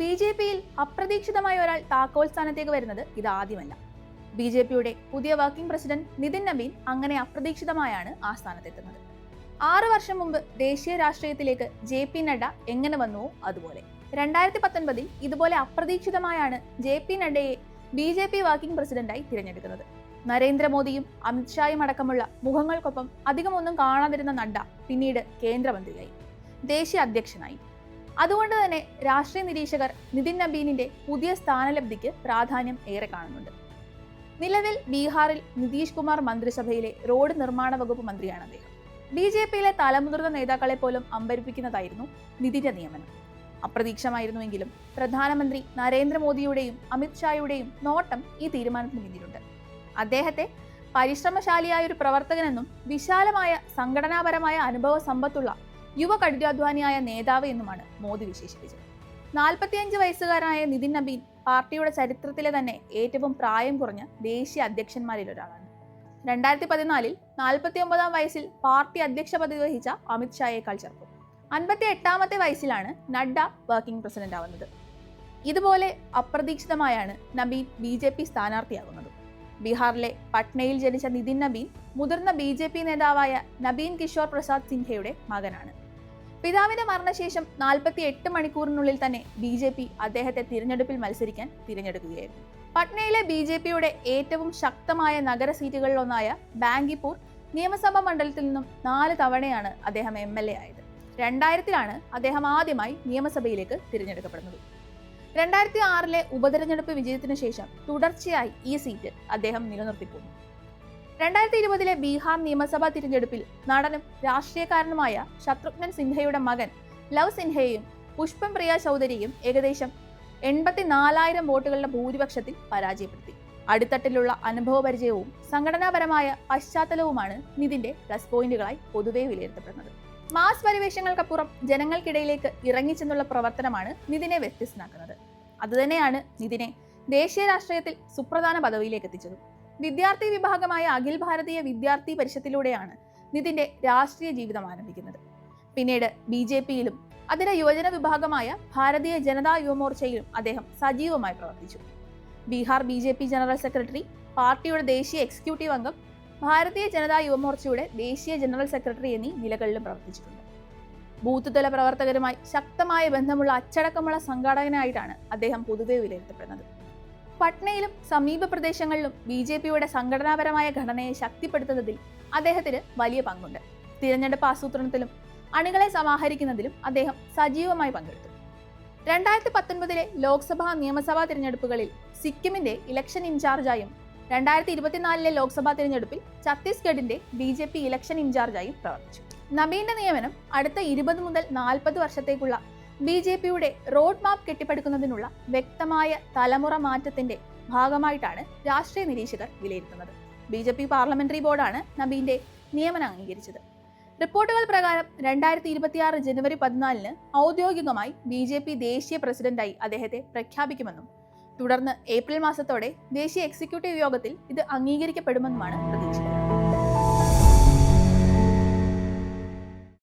B J പിയിൽ അപ്രതീക്ഷിതമായ ഒരാൾ താക്കോൽ സ്ഥാനത്തേക്ക് വരുന്നത് ഇതാദ്യമല്ല ബി ജെ പിയുടെ പുതിയ വർക്കിംഗ് പ്രസിഡന്റ് നിതിൻ നവീൻ അങ്ങനെ അപ്രതീക്ഷിതമായാണ് ആ സ്ഥാനത്തെത്തുന്നത്. ആറു വർഷം മുമ്പ് ദേശീയ രാഷ്ട്രീയത്തിലേക്ക് ജെ പി നഡ്ഡ എങ്ങനെ വന്നുവോ അതുപോലെ. രണ്ടായിരത്തി പത്തൊൻപതിൽ ഇതുപോലെ അപ്രതീക്ഷിതമായാണ് ജെ പി നഡ്ഡയെ ബി ജെ പി വർക്കിംഗ് പ്രസിഡന്റായി തിരഞ്ഞെടുക്കുന്നത്. നരേന്ദ്രമോദിയും അമിത്ഷായും അടക്കമുള്ള മുഖങ്ങൾക്കൊപ്പം അധികമൊന്നും കാണാതിരുന്ന നഡ്ഡ പിന്നീട് കേന്ദ്രമന്ത്രിയായി. ദേശീയ അധ്യക്ഷനായി. അതുകൊണ്ട് തന്നെ രാഷ്ട്രീയ നിരീക്ഷകർ നിതിൻ നബീനിന്റെ പുതിയ സ്ഥാനലബ്ധിക്ക് പ്രാധാന്യം ഏറെ കാണുന്നുണ്ട്. നിലവിൽ ബീഹാറിൽ നിതീഷ് കുമാർ മന്ത്രിസഭയിലെ റോഡ് നിർമ്മാണ വകുപ്പ് മന്ത്രിയാണ് അദ്ദേഹം. ബി ജെ പിയിലെ തലമുതിർന്ന നേതാക്കളെ പോലും അമ്പരിപ്പിക്കുന്നതായിരുന്നു നിതിന്റെ നിയമനം. അപ്രതീക്ഷമായിരുന്നുവെങ്കിലും പ്രധാനമന്ത്രി നരേന്ദ്രമോദിയുടെയും അമിത്ഷായുടെയും നോട്ടം ഈ തീരുമാനത്തിന് പിന്നിലുണ്ട്. അദ്ദേഹത്തെ പരിശ്രമശാലിയായ ഒരു പ്രവർത്തകനെന്നും വിശാലമായ സംഘടനാപരമായ അനുഭവ സമ്പത്തുള്ള യുവ കഠിനാധ്വാനിയായ നേതാവ് എന്നുമാണ് മോദി വിശേഷിപ്പിച്ചത്. നാൽപ്പത്തിയഞ്ച് വയസ്സുകാരനായ നിതിൻ നബീൻ പാർട്ടിയുടെ ചരിത്രത്തിലെ തന്നെ ഏറ്റവും പ്രായം കുറഞ്ഞ ദേശീയ അധ്യക്ഷന്മാരിൽ ഒരാളാണ് രണ്ടായിരത്തി പതിനാലിൽ നാൽപ്പത്തി ഒമ്പതാം വയസ്സിൽ പാർട്ടി അധ്യക്ഷ പദവി വഹിച്ച അമിത്ഷായേക്കാൾ ചെറുപ്പം. അൻപത്തി എട്ടാമത്തെ വയസ്സിലാണ് നഡ്ഡ വർക്കിംഗ് പ്രസിഡന്റ് ആവുന്നത്. ഇതുപോലെ അപ്രതീക്ഷിതമായാണ് നബീൻ ബി ജെ പി സ്ഥാനാർത്ഥിയാകുന്നത്. ബീഹാറിലെ പട്നയിൽ ജനിച്ച നിതിൻ നബീൻ മുതിർന്ന ബി ജെ പി നേതാവായ നബീൻ കിഷോർ പ്രസാദ് സിൻഹയുടെ മകനാണ്. പിതാവിന്റെ മരണശേഷം നാൽപ്പത്തി എട്ട് മണിക്കൂറിനുള്ളിൽ തന്നെ ബി ജെ പി അദ്ദേഹത്തെ തിരഞ്ഞെടുപ്പിൽ മത്സരിക്കാൻ തിരഞ്ഞെടുക്കുകയായിരുന്നു. പട്നയിലെ ബി ജെ പിയുടെ ഏറ്റവും ശക്തമായ നഗര സീറ്റുകളിലൊന്നായ ബാങ്കിപ്പൂർ നിയമസഭാ മണ്ഡലത്തിൽ നിന്നും നാല് തവണയാണ് അദ്ദേഹം എം എൽ എ ആയത്. രണ്ടായിരത്തിലാണ് അദ്ദേഹം ആദ്യമായി നിയമസഭയിലേക്ക് തിരഞ്ഞെടുക്കപ്പെടുന്നത്. രണ്ടായിരത്തി ആറിലെ ഉപതെരഞ്ഞെടുപ്പ് വിജയത്തിനു ശേഷം തുടർച്ചയായി ഈ സീറ്റ് അദ്ദേഹം നിലനിർത്തിപ്പോന്നു. രണ്ടായിരത്തി ഇരുപതിലെ ബീഹാർ നിയമസഭാ തിരഞ്ഞെടുപ്പിൽ നടനും രാഷ്ട്രീയക്കാരനുമായ ശത്രുഘ്നൻ സിൻഹയുടെ മകൻ ലവ് സിൻഹയെയും പുഷ്പം പ്രിയ ചൗധരിയും ഏകദേശം എൺപത്തിനാലായിരം വോട്ടുകളുടെ ഭൂരിപക്ഷത്തിൽ പരാജയപ്പെടുത്തി. അടിത്തട്ടിലുള്ള അനുഭവപരിചയവും സംഘടനാപരമായ പശ്ചാത്തലവുമാണ് നിതിന്റെ പ്ലസ് പോയിന്റുകളായി പൊതുവെ വിലയിരുത്തപ്പെടുന്നത്. മാസ് പരിവേഷങ്ങൾക്കപ്പുറം ജനങ്ങൾക്കിടയിലേക്ക് ഇറങ്ങിച്ചെന്നുള്ള പ്രവർത്തനമാണ് നിതിനെ വ്യത്യസ്തനാക്കുന്നത്. അതുതന്നെയാണ് നിതിനെ ദേശീയ രാഷ്ട്രീയത്തിൽ സുപ്രധാന പദവിയിലേക്ക് എത്തിച്ചത്. വിദ്യാർത്ഥി വിഭാഗമായ അഖിൽ ഭാരതീയ വിദ്യാർത്ഥി പരിഷത്തിലൂടെയാണ് നിതിന്റെ രാഷ്ട്രീയ ജീവിതം ആരംഭിക്കുന്നത്. പിന്നീട് ബി ജെ പിയിലും അതിന്റെ യുവജന വിഭാഗമായ ഭാരതീയ ജനതാ യുവമോർച്ചയിലും അദ്ദേഹം സജീവമായി പ്രവർത്തിച്ചു. Bihar B J P general secretary പാർട്ടിയുടെ ദേശീയ എക്സിക്യൂട്ടീവ് അംഗം ഭാരതീയ ജനതാ യുവമോർച്ചയുടെ ദേശീയ ജനറൽ സെക്രട്ടറി എന്നീ നിലകളിലും പ്രവർത്തിച്ചിട്ടുണ്ട്. ബൂത്ത് തല പ്രവർത്തകരുമായി ശക്തമായ ബന്ധമുള്ള അച്ചടക്കമുള്ള സംഘാടകനായിട്ടാണ് അദ്ദേഹം പൊതുവെ വിലയിരുത്തപ്പെടുന്നത്. പട്നയിലും സമീപ പ്രദേശങ്ങളിലും ബി ജെ പിയുടെ സംഘടനാപരമായ ഘടനയെ ശക്തിപ്പെടുത്തുന്നതിൽ അദ്ദേഹത്തിന് വലിയ പങ്കുണ്ട്. തിരഞ്ഞെടുപ്പ് ആസൂത്രണത്തിലും അണികളെ സമാഹരിക്കുന്നതിലും അദ്ദേഹം സജീവമായി പങ്കെടുത്തു. രണ്ടായിരത്തി പത്തൊൻപതിലെ ലോക്സഭാ നിയമസഭാ തിരഞ്ഞെടുപ്പുകളിൽ സിക്കിമിന്റെ ഇലക്ഷൻ ഇൻചാർജായും രണ്ടായിരത്തി ഇരുപത്തിനാലിലെ ലോക്സഭാ തിരഞ്ഞെടുപ്പിൽ ഛത്തീസ്ഗഡിന്റെ ബി ജെ പി ഇലക്ഷൻ ഇൻചാർജായും പ്രവർത്തിച്ചു. നബീന്റെ നിയമനം അടുത്ത ഇരുപത് മുതൽ നാൽപ്പത് വർഷത്തേക്കുള്ള ബി ജെ പിയുടെ റോഡ് മാപ്പ് കെട്ടിപ്പടുക്കുന്നതിനുള്ള വ്യക്തമായ തലമുറ മാറ്റത്തിന്റെ ഭാഗമായിട്ടാണ് രാഷ്ട്രീയ നിരീക്ഷകർ വിലയിരുത്തുന്നത്. ബി ജെ പി പാർലമെന്ററി ബോർഡാണ് നബീന്റെ നിയമനം അംഗീകരിച്ചത്. റിപ്പോർട്ടുകൾ പ്രകാരം രണ്ടായിരത്തി ഇരുപത്തിയാറ് ജനുവരി പതിനാലിന് ഔദ്യോഗികമായി ബി ജെ പി ദേശീയ പ്രസിഡന്റായി അദ്ദേഹത്തെ പ്രഖ്യാപിക്കുമെന്നും തുടർന്ന് ഏപ്രിൽ മാസത്തോടെ ദേശീയ എക്സിക്യൂട്ടീവ് യോഗത്തിൽ ഇത് അംഗീകരിക്കപ്പെടുമെന്നുമാണ് പ്രതീക്ഷിക്കുന്നത്.